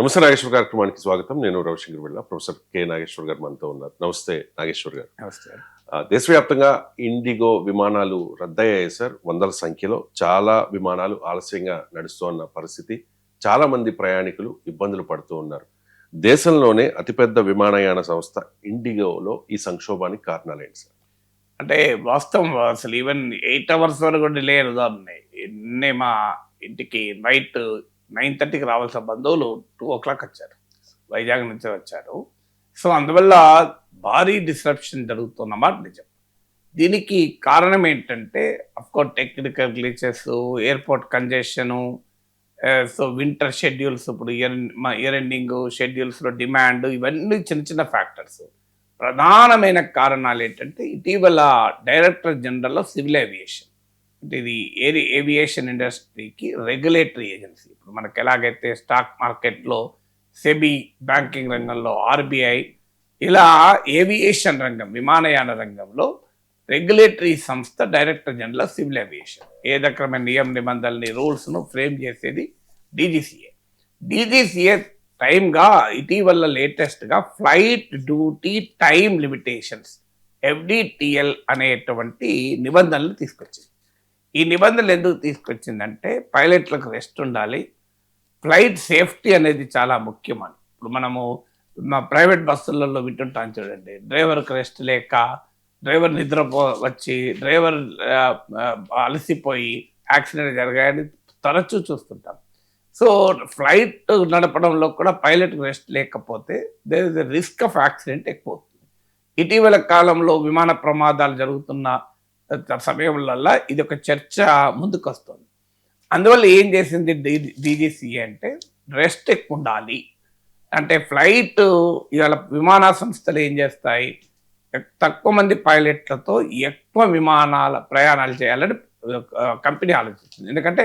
నమస్తే నాగేశ్వర్ కార్యక్రమానికి స్వాగతం. నేను రవిశంకర్ వెళ్ళ ప్రొఫెసర్ కె నాగేశ్వర్ గారు మనతో ఉన్నారు. నమస్తే నాగేశ్వర్ గారు. నమస్తే. దేశవ్యాప్తంగా ఇండిగో విమానాలు రద్దయ్యాయి సార్. వందల సంఖ్యలో చాలా విమానాలు ఆలస్యంగా నడుస్తున్న పరిస్థితి చాలా మంది ప్రయాణికులు ఇబ్బందులు పడుతూ ఉన్నారు. దేశంలోనే అతిపెద్ద విమానయాన సంస్థ ఇండిగోలో ఈ సంక్షోభానికి కారణాలు ఏంటి సార్? అంటే వాస్తవం అసలు ఈవెన్ ఎయిట్ అవర్స్ వరకు డిలే ఉన్నాయి నిన్నే మా ఇంటికి నైట్ నైన్ థర్టీకి రావాల్సిన బంధువులు టూ ఓ క్లాక్ వచ్చారు. వైజాగ్ నుంచి వచ్చారు. సో అందువల్ల భారీ డిస్రప్షన్ జరుగుతున్నమాట నిజం. దీనికి కారణం ఏంటంటే of course technical glitches airport congestion so winter schedules ఇప్పుడు ఇయర్ మా ఇయర్ ఎండింగ్ షెడ్యూల్స్లో డిమాండ్ ఇవన్నీ చిన్న చిన్న ఫ్యాక్టర్స్ ప్రధానమైన కారణాలు ఏంటంటే ఇటీవల director general of civil aviation ఇది ఏరి ఏవియేషన్ ఇండస్ట్రీకి రెగ్యులేటరీ ఏజెన్సీ ఇప్పుడు మనకు ఎలాగైతే స్టాక్ మార్కెట్లో సెబీ బ్యాంకింగ్ రంగంలో ఆర్బీఐ ఇలా ఏవియేషన్ రంగం విమానయాన రంగంలో రెగ్యులేటరీ సంస్థ director general of civil aviation ఏ రకమైన నియమ నిబంధనల్ని రూల్స్ను ఫ్రేమ్ చేసేది డీజీసీఏ డీజీసీఏ టైమ్గా ఇటీవల లేటెస్ట్గా flight duty time limitations FDTL అనేటువంటి నిబంధనలు తీసుకొచ్చింది. ఈ నిబంధనలు ఎందుకు తీసుకొచ్చిందంటే పైలట్లకు రెస్ట్ ఉండాలి. ఫ్లైట్ సేఫ్టీ అనేది చాలా ముఖ్యమని ఇప్పుడు మనము మా ప్రైవేట్ బస్సులలో వింటుంటాం చూడండి డ్రైవర్కి రెస్ట్ లేక డ్రైవర్ నిద్రపో వచ్చి డ్రైవర్ అలసిపోయి యాక్సిడెంట్ జరగాయని తరచూ చూస్తుంటాం. సో ఫ్లైట్ నడపడంలో కూడా పైలట్ రెస్ట్ లేకపోతే there is risk of accident ఎక్కువ ఇటీవల కాలంలో విమాన ప్రమాదాలు జరుగుతున్న సమయంలో ఇది ఒక చర్చ ముందుకు వస్తుంది అందువల్ల ఏం చేసింది డీజీసీఏ అంటే రెస్ట్ ఎక్కువ ఉండాలి అంటే ఫ్లైట్ ఇవాళ విమాన సంస్థలు ఏం చేస్తాయి తక్కువ మంది పైలట్లతో ఎక్కువ విమానాల ప్రయాణాలు చేయాలని కంపెనీ ఆలోచిస్తుంది ఎందుకంటే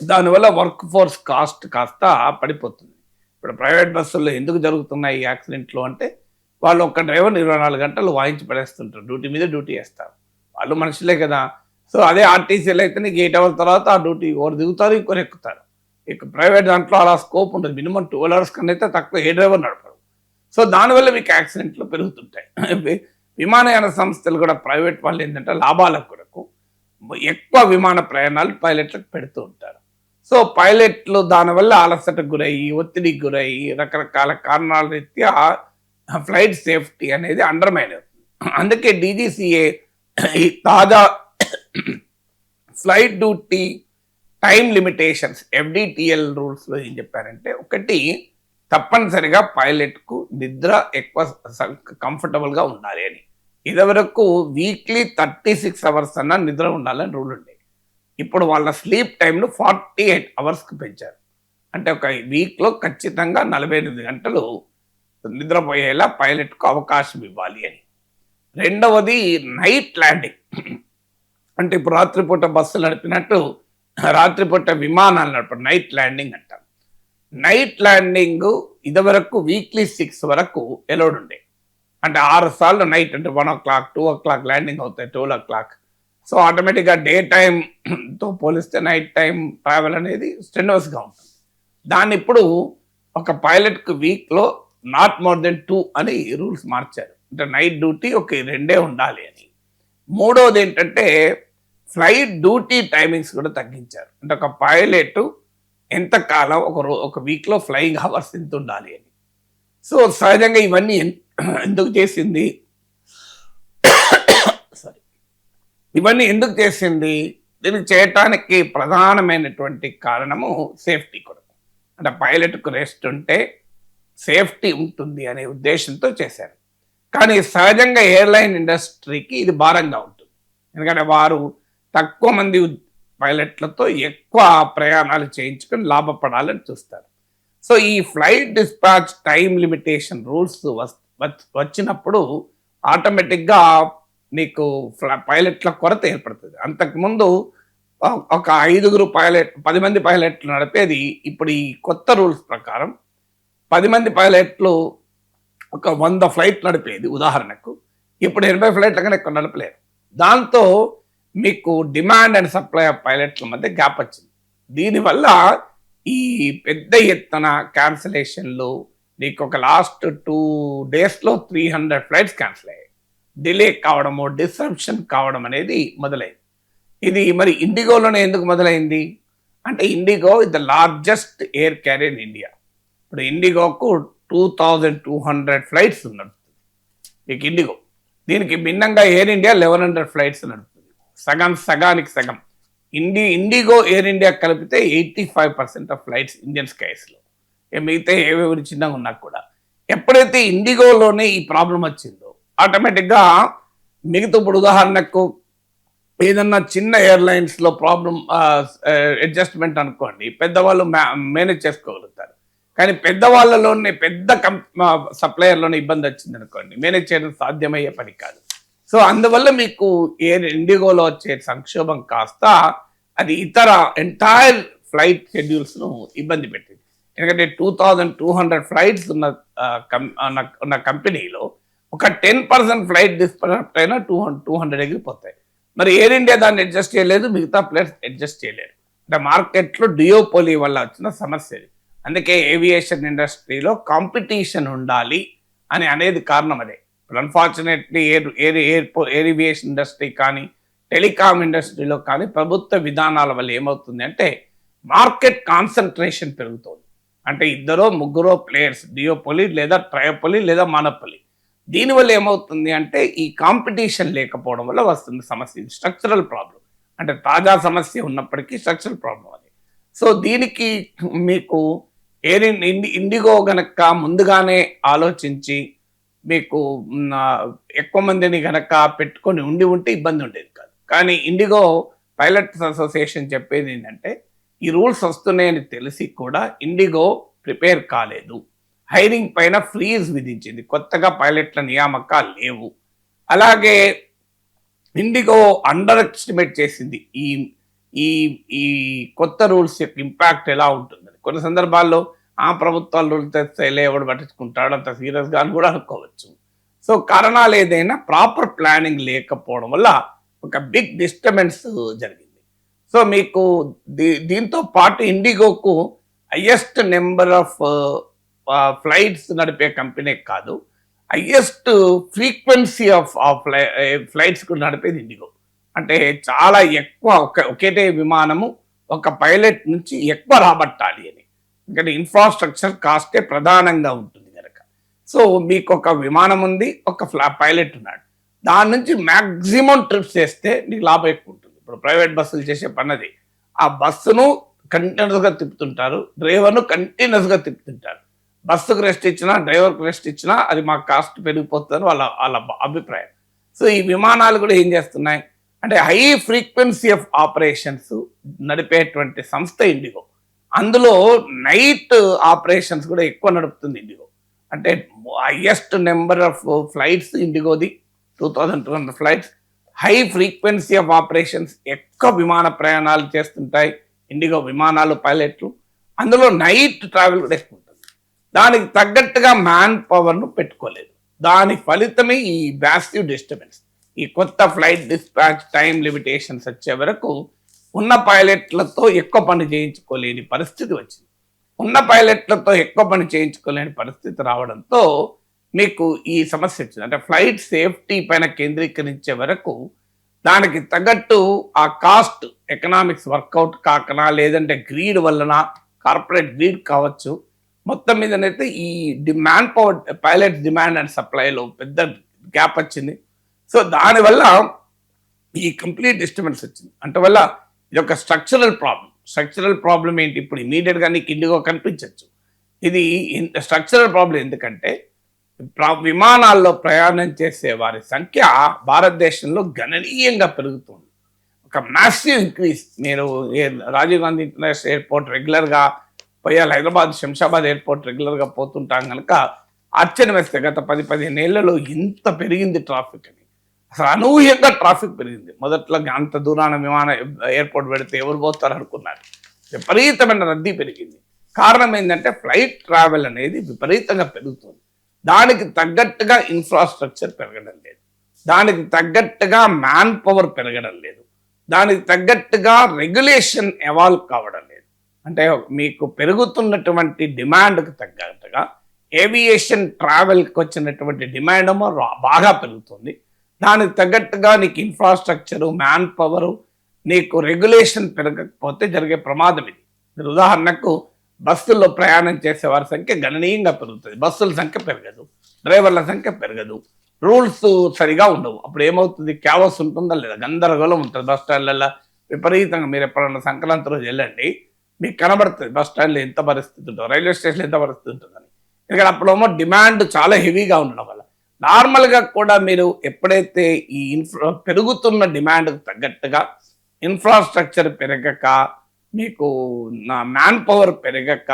దానివల్ల వర్క్ ఫోర్స్ కాస్ట్ కాస్త పడిపోతుంది ఇప్పుడు ప్రైవేట్ బస్సుల్లో ఎందుకు జరుగుతున్నాయి ఈ యాక్సిడెంట్లు అంటే వాళ్ళు ఒక డ్రైవర్ ఇరవై నాలుగు గంటలు వాయించి పడేస్తుంటారు డ్యూటీ మీద డ్యూటీ వేస్తారు వాళ్ళు మనుషులే కదా. సో అదే ఆర్టీసీలో అయితే నీకు ఎయిట్ అవర్స్ తర్వాత ఆ డ్యూటీ ఒకరు దిగుతారు ఇంకొని ఎక్కుతారు. ఇక ప్రైవేట్ దాంట్లో అలా స్కోప్ ఉంటుంది మినిమం ట్వెల్వ్ అవర్స్ కన్నా అయితే తక్కువ ఏ డ్రైవర్ నడపరు సో దానివల్ల మీకు యాక్సిడెంట్లు పెరుగుతుంటాయి. విమానయాన సంస్థలు కూడా ప్రైవేట్ వాళ్ళు ఏంటంటే లాభాల కొరకు ఎక్కువ విమాన ప్రయాణాలు పైలట్లకు పెడుతూ ఉంటారు. సో పైలట్లు దానివల్ల అలసటకు గురయ్యి ఒత్తిడికి గురయ్యి రకరకాల కారణాల రీత్యా ఫ్లైట్ సేఫ్టీ అనేది అండర్మైన్ అవుతుంది. అందుకే డీజీసీఏ ఈ తాజా flight duty time limitations FDTL రూల్స్లో ఏం చెప్పారంటే ఒకటి తప్పనిసరిగా పైలట్కు నిద్ర ఎక్కువ కంఫర్టబుల్గా ఉండాలి అని. ఇదివరకు వీక్లీ థర్టీ సిక్స్ అవర్స్ అన్న నిద్ర ఉండాలని రూల్ ఉండేది ఇప్పుడు వాళ్ళ స్లీప్ టైంను ఫార్టీ ఎయిట్ అవర్స్కి పెంచారు. అంటే ఒక వీక్లో ఖచ్చితంగా నలభై ఎనిమిది గంటలు నిద్రపోయేలా పైలట్కు అవకాశం ఇవ్వాలి అని. రెండవది నైట్ ల్యాండింగ్ అంటే ఇప్పుడు రాత్రిపూట బస్సులు నడిపినట్టు రాత్రిపూట విమానాలు నడపడం నైట్ ల్యాండింగ్ అంటారు నైట్ ల్యాండింగ్ ఇదివరకు వీక్లీ సిక్స్ వరకు ఎలోడ్ ఉండే. అంటే ఆరు సార్లు నైట్ అంటే one o'clock two o'clock landing అవుతాయి టూ ఓ క్లాక్ సో ఆటోమేటిక్గా డే టైంతో పోలిస్తే నైట్ టైం ట్రావెల్ అనేది స్టెనోస్గా ఉంటుంది. దాన్ని ఇప్పుడు ఒక పైలట్కి వీక్లో నాట్ మోర్ దెన్ టూ అని రూల్స్ మార్చారు. అంటే నైట్ డ్యూటీ ఒక రెండే ఉండాలి అని. మూడోది ఏంటంటే ఫ్లైట్ డ్యూటీ టైమింగ్స్ కూడా తగ్గించారు. అంటే ఒక పైలట్ ఎంతకాలం ఒక రో ఒక వీక్లో ఫ్లయింగ్ అవర్స్ ఎంత ఉండాలి అని. సో సహజంగా ఇవన్నీ ఎందుకు చేసింది? సారీ ఇవన్నీ ఎందుకు చేసింది? దీనికి చేయటానికి ప్రధానమైనటువంటి కారణము సేఫ్టీ కొరకు అంటే పైలట్కు రెస్ట్ ఉంటే సేఫ్టీ ఉంటుంది అనే ఉద్దేశంతో చేశారు. కానీ సహజంగా ఎయిర్లైన్ ఇండస్ట్రీకి ఇది భారంగా ఉంటుంది. ఎందుకంటే వారు తక్కువ మంది పైలట్లతో ఎక్కువ ప్రయాణాలు చేయించుకొని లాభపడాలని చూస్తారు. సో ఈ flight dispatch time limitation rules వచ్చినప్పుడు ఆటోమేటిక్గా నీకు ఫ్ల- పైలట్ల కొరత ఏర్పడుతుంది. అంతకుముందు ఒక ఐదుగురు పైలట్ పది మంది పైలట్లు నడిపేది ఇప్పుడు ఈ కొత్త రూల్స్ ప్రకారం పది మంది పైలట్లు ఒక వంద ఫ్లైట్ నడిపేది ఉదాహరణకు. ఇప్పుడు ఎనభై ఫ్లైట్ల కన్నా ఎక్కువ నడపలేరు. దాంతో మీకు డిమాండ్ అండ్ సప్లై ఆఫ్ పైలట్ల మధ్య గ్యాప్ వచ్చింది. దీనివల్ల ఈ పెద్ద ఎత్తున క్యాన్సలేషన్లు నీకు ఒక లాస్ట్ టూ డేస్లో త్రీ హండ్రెడ్ ఫ్లైట్స్ క్యాన్సిల్ అయ్యాయి. డిలే కావడము డిసెప్షన్ కావడం అనేది మొదలైంది. ఇది మరి ఇండిగోలోనే ఎందుకు మొదలైంది? అంటే IndiGo is the largest air carrier in India ఇప్పుడు ఇండిగోకు two thousand two hundred flights నడుపుతుంది. మీకు ఇండిగో. దీనికి భిన్నంగా Air India eleven hundred flights నడుపుతుంది. సగం సగానికి సగం. ఇండి ఇండిగో ఎయిర్ ఇండియా కలిపితే eighty five percent of flights Indian స్కైస్లో మిగతా ఏవేవి చిన్నగా ఉన్నా కూడా. ఎప్పుడైతే ఇండిగోలోనే ఈ ప్రాబ్లం వచ్చిందో ఆటోమేటిక్గా మిగతా ఇప్పుడు ఉదాహరణకు ఏదన్నా చిన్న ఎయిర్లైన్స్లో ప్రాబ్లం అడ్జస్ట్మెంట్ అనుకోండి పెద్దవాళ్ళు మేనేజ్ చేసుకోగలుగుతారు. కానీ పెద్దవాళ్ళలోనే పెద్ద కం సప్లయర్లోనే ఇబ్బంది వచ్చింది అనుకోండి. మేనేజ్ చేయడం సాధ్యమయ్యే పని కాదు. సో అందువల్ల మీకు ఏ ఇండిగోలో వచ్చే సంక్షోభం కాస్త అది ఇతర ఎంటైర్ ఫ్లైట్ షెడ్యూల్స్ను ఇబ్బంది పెట్టింది. ఎందుకంటే two thousand two hundred flights ఉన్న ఉన్న- కంపెనీలో ఒక టెన్ పర్సెంట్ ఫ్లైట్ డిస్పరప్ట్ అయినా టూ టూ హండ్రెడ్ ఎగిరిపోతాయి. మరి ఎయిర్ ఇండియా దాన్ని అడ్జస్ట్ చేయలేదు మిగతా ప్లేయర్స్ అడ్జస్ట్ చేయలేరు అంటే మార్కెట్లో డియోపోలీ వల్ల వచ్చిన సమస్య ఇది. అందుకే ఏవియేషన్ ఇండస్ట్రీలో కాంపిటీషన్ ఉండాలి అని అనేది కారణం అదే. ఇప్పుడు unfortunately air air airport aviation industry కానీ టెలికాం ఇండస్ట్రీలో కానీ ప్రభుత్వ విధానాల వల్ల ఏమవుతుంది అంటే మార్కెట్ కాన్సన్ట్రేషన్ పెరుగుతుంది. అంటే ఇద్దరో ముగ్గురో ప్లేయర్స్ డియోపొలి లేదా ట్రయోపొలి లేదా మానపొలి దీనివల్ల ఏమవుతుంది అంటే ఈ కాంపిటీషన్ లేకపోవడం వల్ల వస్తుంది సమస్య. ఇది స్ట్రక్చరల్ ప్రాబ్లం అంటే తాజా సమస్య ఉన్నప్పటికీ స్ట్రక్చరల్ ప్రాబ్లం అది. సో దీనికి మీకు ఎయిర్ ఇండి ఇండిగో గనక ముందుగానే ఆలోచించి మీకు ఎక్కువ మందిని గనక పెట్టుకొని ఉండి ఉంటే ఇబ్బంది ఉండేది కాదు. కానీ ఇండిగో పైలట్స్ అసోసియేషన్ చెప్పేది ఏంటంటే ఈ రూల్స్ వస్తున్నాయని తెలిసి కూడా ఇండిగో ప్రిపేర్ కాలేదు. హైరింగ్ పైన ఫ్రీజ్ విధించింది. కొత్తగా పైలట్ల నియామకాలు లేవు. అలాగే ఇండిగో అండర్ ఎస్టిమేట్ చేసింది. ఈ ఈ ఈ కొత్త రూల్స్ యొక్క ఇంపాక్ట్ ఎలా ఉంటుందని. కొన్ని సందర్భాల్లో ఆ ప్రభుత్వాలు తెస్తేలే ఎవడు పట్టించుకుంటాడు అంత సీరియస్గా అని కూడా అనుకోవచ్చు. సో కారణాలు ఏదైనా ప్రాపర్ ప్లానింగ్ లేకపోవడం వల్ల ఒక బిగ్ డిస్టర్బెన్స్ జరిగింది. సో మీకు దీ దీంతో పాటు ఇండిగోకు హయ్యెస్ట్ నెంబర్ ఆఫ్ ఫ్లైట్స్ నడిపే కంపెనీ కాదు. హయ్యెస్ట్ ఫ్రీక్వెన్సీ ఆఫ్ ఫ్లైట్స్ కూడా నడిపేది ఇండిగో అంటే చాలా ఎక్కువ ఒక ఒకటే విమానము ఒక పైలట్ నుంచి ఎక్కువ రాబట్టాలి అని. ఎందుకంటే ఇన్ఫ్రాస్ట్రక్చర్ కాస్టే ప్రధానంగా ఉంటుంది కనుక సో మీకు ఒక విమానం ఉంది ఒక ఫ్లా పైలట్ ఉన్నాడు. దాని నుంచి మ్యాక్సిమం ట్రిప్స్ చేస్తే నీకు లాభం ఎక్కువ ఉంటుంది. ఇప్పుడు ప్రైవేట్ బస్సులు చేసే పన్నది ఆ బస్సును కంటిన్యూస్గా తిప్పుతుంటారు డ్రైవర్ను కంటిన్యూస్గా తిప్పుతుంటారు. బస్సుకు రెస్ట్ ఇచ్చినా డ్రైవర్కు రెస్ట్ ఇచ్చినా అది మా కాస్ట్ పెరిగిపోతుందని వాళ్ళ వాళ్ళ అభిప్రాయం. సో ఈ విమానాలు కూడా ఏం చేస్తున్నాయి? అంటే హై ఫ్రీక్వెన్సీ ఆఫ్ ఆపరేషన్స్ నడిపేటువంటి సంస్థ ఇండిగో అందులో నైట్ ఆపరేషన్స్ కూడా ఎక్కువ నడుపుతుంది ఇండిగో. అంటే highest number of flights ఇండిగోది two thousand two hundred flights. High frequency of operations ఎక్కువ విమాన ప్రయాణాలు చేస్తుంటాయి ఇండిగో విమానాలు పైలట్లు. అందులో నైట్ ట్రావెల్ కూడా ఎక్కువ ఉంటుంది. దానికి తగ్గట్టుగా మ్యాన్ పవర్ను పెట్టుకోలేదు. దాని ఫలితమే ఈ బ్యాసివ్ డిస్టర్బెన్స్. ఈ కొత్త ఫ్లైట్ డిస్పాచ్ టైం లిమిటేషన్స్ వచ్చే వరకు ఉన్న పైలట్లతో ఎక్కువ పని చేయించుకోలేని పరిస్థితి వచ్చింది. ఉన్న పైలట్లతో ఎక్కువ పని చేయించుకోలేని పరిస్థితి రావడంతో మీకు ఈ సమస్య వచ్చింది. అంటే ఫ్లైట్ సేఫ్టీ పైన కేంద్రీకరించే వరకు దానికి తగ్గట్టు ఆ కాస్ట్ ఎకనామిక్స్ వర్కౌట్ కాకనా లేదంటే గ్రీడ్ వలన కార్పొరేట్ గ్రీడ్ కావచ్చు మొత్తం మీదనైతే ఈ demand power pilot demand and సప్లైలో పెద్ద గ్యాప్ వచ్చింది. సో దానివల్ల ఈ కంప్లీట్ డిస్టర్బెన్స్ వచ్చింది. అంటే వల్ల ఇది ఒక స్ట్రక్చరల్ ప్రాబ్లం స్ట్రక్చరల్ ప్రాబ్లం ఏంటి? ఇప్పుడు ఇమీడియట్గా నీకు ఇండిగో కనిపించవచ్చు ఇది స్ట్రక్చరల్ ప్రాబ్లం ఎందుకంటే విమానాల్లో ప్రయాణం చేసే వారి సంఖ్య భారతదేశంలో గణనీయంగా పెరుగుతుంది. ఒక మ్యాసివ్ ఇంక్రీజ్ మీరు ఏ- రాజీవ్ గాంధీ ఇంటర్నేషనల్ ఎయిర్పోర్ట్ రెగ్యులర్గా పోయాలి. హైదరాబాద్ శంషాబాద్ ఎయిర్పోర్ట్ రెగ్యులర్గా పోతుంటాం కనుక ఆశ్చర్యం వేస్తే గత పది పదిహేను ఏళ్ళలో ఇంత పెరిగింది ట్రాఫిక్ అని. అసలు అనూహ్యంగా ట్రాఫిక్ పెరిగింది. మొదట్లో అంత దూరాన విమాన ఎయిర్పోర్ట్ పెడితే ఎవరు పోతారు అనుకున్నారు. విపరీతమైన రద్దీ పెరిగింది. కారణం ఏంటంటే ఫ్లైట్ ట్రావెల్ అనేది విపరీతంగా పెరుగుతుంది. దానికి తగ్గట్టుగా ఇన్ఫ్రాస్ట్రక్చర్ పెరగడం లేదు. దానికి తగ్గట్టుగా మ్యాన్ పవర్ పెరగడం లేదు. దానికి తగ్గట్టుగా రెగ్యులేషన్ ఎవాల్వ్ కావడం లేదు. అంటే మీకు పెరుగుతున్నటువంటి డిమాండ్కి తగ్గట్టుగా ఏవియేషన్ ట్రావెల్కి వచ్చినటువంటి డిమాండ్ ఏమో బాగా పెరుగుతుంది. దానికి తగ్గట్టుగా నీకు ఇన్ఫ్రాస్ట్రక్చరు మ్యాన్ పవరు నీకు రెగ్యులేషన్ పెరగకపోతే జరిగే ప్రమాదం ఇది. మీరు ఉదాహరణకు బస్సుల్లో ప్రయాణం చేసే వారి సంఖ్య గణనీయంగా పెరుగుతుంది. బస్సుల సంఖ్య పెరగదు. డ్రైవర్ల సంఖ్య పెరగదు. రూల్స్ సరిగా ఉండవు. అప్పుడు ఏమవుతుంది? క్యావస్ ఉంటుందా లేదా? గందరగోళం ఉంటుంది. బస్ స్టాండ్లలో విపరీతంగా మీరు ఎప్పుడన్నా సంక్రాంతి రోజు వెళ్ళండి మీకు కనబడుతుంది బస్ స్టాండ్లో ఎంత పరిస్థితి ఉంటుందో రైల్వే స్టేషన్లో ఎంత పరిస్థితి ఉంటుందని. ఎందుకంటే అప్పుడేమో డిమాండ్ చాలా హెవీగా ఉండడం వల్ల. నార్మల్గా కూడా మీరు ఎప్పుడైతే ఈ ఇన్ఫ్రా పెరుగుతున్న డిమాండ్కు తగ్గట్టుగా ఇన్ఫ్రాస్ట్రక్చర్ పెరగక మీకు నా మ్యాన్ పవర్ పెరగక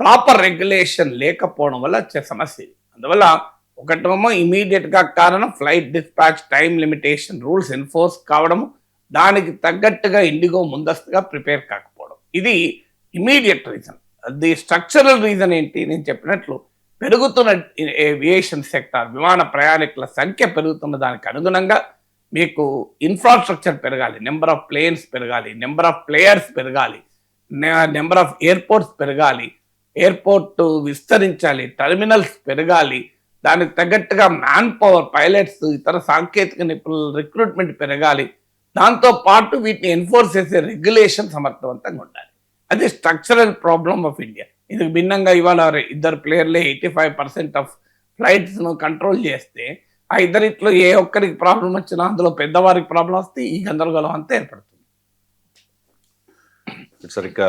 ప్రాపర్ రెగ్యులేషన్ లేకపోవడం వల్ల వచ్చే సమస్య అందువల్ల ఒకటేమో ఇమీడియట్గా కారణం flight dispatch time limitation rules enforce కావడము దానికి తగ్గట్టుగా ఇండిగో ముందస్తుగా ప్రిపేర్ కాకపోవడం. ఇది immediate reason. The structural reason ఏంటి? నేను చెప్పినట్లు పెరుగుతున్న ఏవియేషన్ సెక్టార్ విమాన ప్రయాణికుల సంఖ్య పెరుగుతున్న దానికి అనుగుణంగా మీకు ఇన్ఫ్రాస్ట్రక్చర్ పెరగాలి. నెంబర్ ఆఫ్ ప్లేన్స్ పెరగాలి. నెంబర్ ఆఫ్ ప్లేయర్స్ పెరగాలి. నెంబర్ ఆఫ్ ఎయిర్పోర్ట్స్ పెరగాలి. ఎయిర్పోర్ట్ విస్తరించాలి. టెర్మినల్స్ పెరగాలి. దానికి తగ్గట్టుగా మ్యాన్ పవర్ పైలట్స్ ఇతర సాంకేతిక నిపుణుల రిక్రూట్మెంట్ పెరగాలి. దాంతో పాటు వీటిని ఎన్ఫోర్స్ చేసే రెగ్యులేషన్ సమర్థవంతంగా ఉండాలి. అది స్ట్రక్చరల్ ప్రాబ్లం ఆఫ్ ఇండియా ఇది భిన్నంగా ఇవాళ ఇద్దరు ప్లేయర్లే ఎయిటీ ఫైవ్ పర్సెంట్ ఆఫ్ ఫ్లైట్స్ను కంట్రోల్ చేస్తే ఆ ఇద్దరిట్లో ఏ ఒక్కరికి ప్రాబ్లం వచ్చినా అందులో పెద్దవారికి ప్రాబ్లం వస్తే ఈ గందరగోళం అంతా ఏర్పడుతుంది. సరిగ్గా